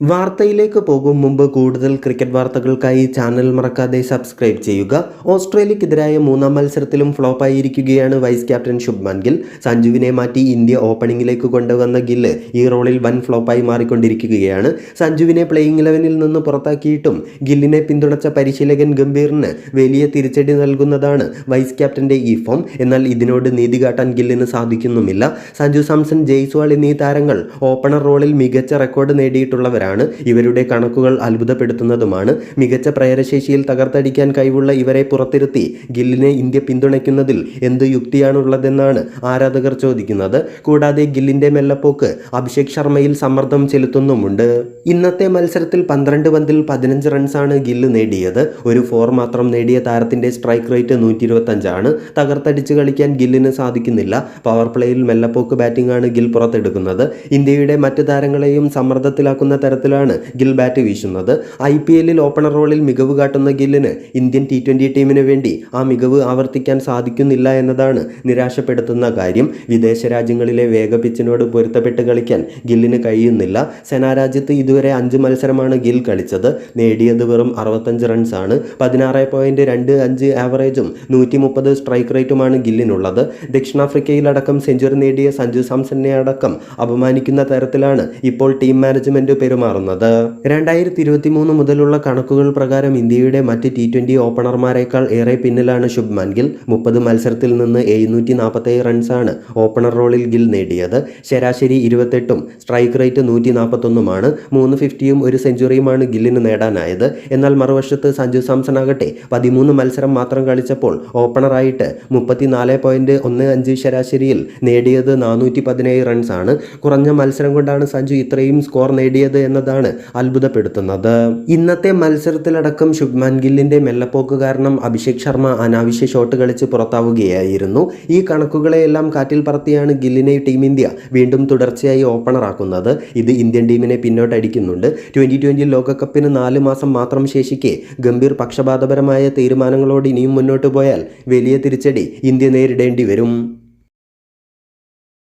വാർത്തയിലേക്ക് പോകും മുമ്പ് കൂടുതൽ ക്രിക്കറ്റ് വാർത്തകൾക്കായി ചാനൽ മറക്കാതെ സബ്സ്ക്രൈബ് ചെയ്യുക. ഓസ്ട്രേലിയക്കെതിരായ മൂന്നാം മത്സരത്തിലും ഫ്ലോപ്പായിരിക്കുകയാണ് വൈസ് ക്യാപ്റ്റൻ ശുഭ്മാൻ ഗിൽ. സഞ്ജുവിനെ മാറ്റി ഇന്ത്യ ഓപ്പണിംഗിലേക്ക് കൊണ്ടുവന്ന ഗില്ല് ഈ റോളിൽ വൻ ഫ്ലോപ്പായി മാറിക്കൊണ്ടിരിക്കുകയാണ്. സഞ്ജുവിനെ പ്ലേയിങ് ഇലവനിൽ നിന്ന് പുറത്താക്കിയിട്ടും ഗില്ലിനെ പിന്തുണച്ച പരിശീലകൻ ഗംഭീറിന് വലിയ തിരിച്ചടി നൽകുന്നതാണ് വൈസ് ക്യാപ്റ്റന്റെ ഈ ഫോം എന്നാൽ ഇതിനോട് നീതി കാട്ടാൻ ഗില്ലിന് സാധിക്കുന്നുമില്ല. സഞ്ജു സാംസൺ ജയ്സ്വാൾ എന്നീ താരങ്ങൾ ഓപ്പണർ റോളിൽ മികച്ച റെക്കോർഡ് നേടിയിട്ടുള്ളവരാണ്. ഇവരുടെ കണക്കുകൾ അത്ഭുതപ്പെടുത്തുന്നതുമാണ്. മികച്ച പ്രയരശേഷിയിൽ തകർത്തടിക്കാൻ കഴിവുള്ള ഇവരെ പുറത്തിരുത്തി ഗില്ലിനെ ഇന്ത്യ പിന്തുണയ്ക്കുന്നതിൽ എന്ത് യുക്തിയാണുള്ളതെന്നാണ് ആരാധകർ ചോദിക്കുന്നത്. കൂടാതെ ഗില്ലിന്റെ മെല്ലപ്പോക്ക് അഭിഷേക് ശർമ്മയിൽ സമ്മർദ്ദം ചെലുത്തുന്നുമുണ്ട്. ഇന്നത്തെ മത്സരത്തിൽ പന്ത്രണ്ട് പന്തിൽ പതിനഞ്ച് റൺസാണ് ഗില്ല് നേടിയത്. ഒരു ഫോർ മാത്രം നേടിയ താരത്തിന്റെ സ്ട്രൈക്ക് റേറ്റ് നൂറ്റി ഇരുപത്തഞ്ചാണ് തകർത്തടിച്ച് കളിക്കാൻ ഗില്ലിന് സാധിക്കുന്നില്ല. പവർ പ്ലേയിൽ മെല്ലപ്പോക്ക് ബാറ്റിംഗ് ആണ് ഗിൽ പുറത്തെടുക്കുന്നത്. ഇന്ത്യയുടെ മറ്റ് താരങ്ങളെയും സമ്മർദ്ദത്തിലാക്കുന്ന തരത്തിലാണ് ഗിൽ ബാറ്റ് വീശുന്നത്. ഐ പി എല്ലിൽ ഓപ്പണർ റോളിൽ മികവ് കാട്ടുന്ന ഗില്ലിന് ഇന്ത്യൻ ടി ട്വന്റി ടീമിന് വേണ്ടി ആ മികവ് ആവർത്തിക്കാൻ സാധിക്കുന്നില്ല എന്നതാണ് നിരാശപ്പെടുത്തുന്ന കാര്യം. വിദേശ രാജ്യങ്ങളിലെ വേഗ പിച്ചിനോട് പൊരുത്തപ്പെട്ട് കളിക്കാൻ ഗില്ലിന് കഴിയുന്നില്ല. സെനാരാജ്യത്ത് ഇതുവരെ അഞ്ച് മത്സരമാണ് ഗിൽ കളിച്ചത്. നേടിയത് വെറും അറുപത്തഞ്ച് റൺസാണ് പതിനാറ് പോയിന്റ് രണ്ട് അഞ്ച് ആവറേജും നൂറ്റി മുപ്പത് സ്ട്രൈക്ക് റേറ്റുമാണ് ഗില്ലിനുള്ളത്. ദക്ഷിണാഫ്രിക്കയിലടക്കം സെഞ്ചുറി നേടിയ സഞ്ജു സാംസനെ അടക്കം അപമാനിക്കുന്ന തരത്തിലാണ് ഇപ്പോൾ ടീം മാനേജ്മെന്റ് പെരുമാറുന്നത്. രണ്ടായിരത്തി ഇരുപത്തി മൂന്ന് മുതലുള്ള കണക്കുകൾ പ്രകാരം ഇന്ത്യയുടെ മറ്റ് ടി ട്വന്റി ഓപ്പണർമാരെക്കാൾ ഏറെ പിന്നിലാണ് ശുഭ്മാൻ ഗിൽ. മുപ്പത് മത്സരത്തിൽ നിന്ന് എഴുന്നൂറ്റി നാൽപ്പത്തേഴ് റൺസാണ് ഓപ്പണർ റോളിൽ ഗിൽ നേടിയത്. ശരാശരി ഇരുപത്തെട്ടും സ്ട്രൈക്ക് റേറ്റ് നൂറ്റി നാൽപ്പത്തൊന്നുമാണ് മൂന്ന് ഫിഫ്റ്റിയും ഒരു സെഞ്ചുറിയുമാണ് ഗില്ലിന് നേടാനായത്. എന്നാൽ മറുവശത്ത് സഞ്ജു സാംസൺ ആകട്ടെ പതിമൂന്ന് മത്സരം മാത്രം കളിച്ചപ്പോൾ ഓപ്പണറായിട്ട് മുപ്പത്തിനാല് പോയിന്റ് ഒന്ന് അഞ്ച് ശരാശരിയിൽ നേടിയത് നാനൂറ്റി പതിനേഴ് റൺസാണ്. കുറഞ്ഞ മത്സരം കൊണ്ടാണ് സഞ്ജു ഇത്രയും സ്കോർ നേടിയത് എന്നതാണ് അത്ഭുതപ്പെടുത്തുന്നത്. ഇന്നത്തെ മത്സരത്തിലടക്കം ശുഭ്മാൻ ഗില്ലിന്റെ മെല്ലപ്പോക്ക് കാരണം അഭിഷേക് ശർമ്മ അനാവശ്യ ഷോട്ട് കളിച്ച് പുറത്താവുകയായിരുന്നു. ഈ കണക്കുകളെയെല്ലാം കാറ്റിൽ പറത്തിയാണ് ഗില്ലിനെ ടീം ഇന്ത്യ വീണ്ടും തുടർച്ചയായി ഓപ്പണറാക്കുന്നത് ഇത് ഇന്ത്യൻ ടീമിനെ പിന്നോട്ടടിക്കുന്നുണ്ട്. ട്വന്റി ട്വന്റി ലോകകപ്പിന് നാല് മാസം മാത്രം ശേഷിക്കെ ഗംഭീർ പക്ഷപാതപരമായ തീരുമാനങ്ങളോട് ഇനിയും മുന്നോട്ട് പോയാൽ വലിയ തിരിച്ചടി ഇന്ത്യ നേരിടേണ്ടി വരും.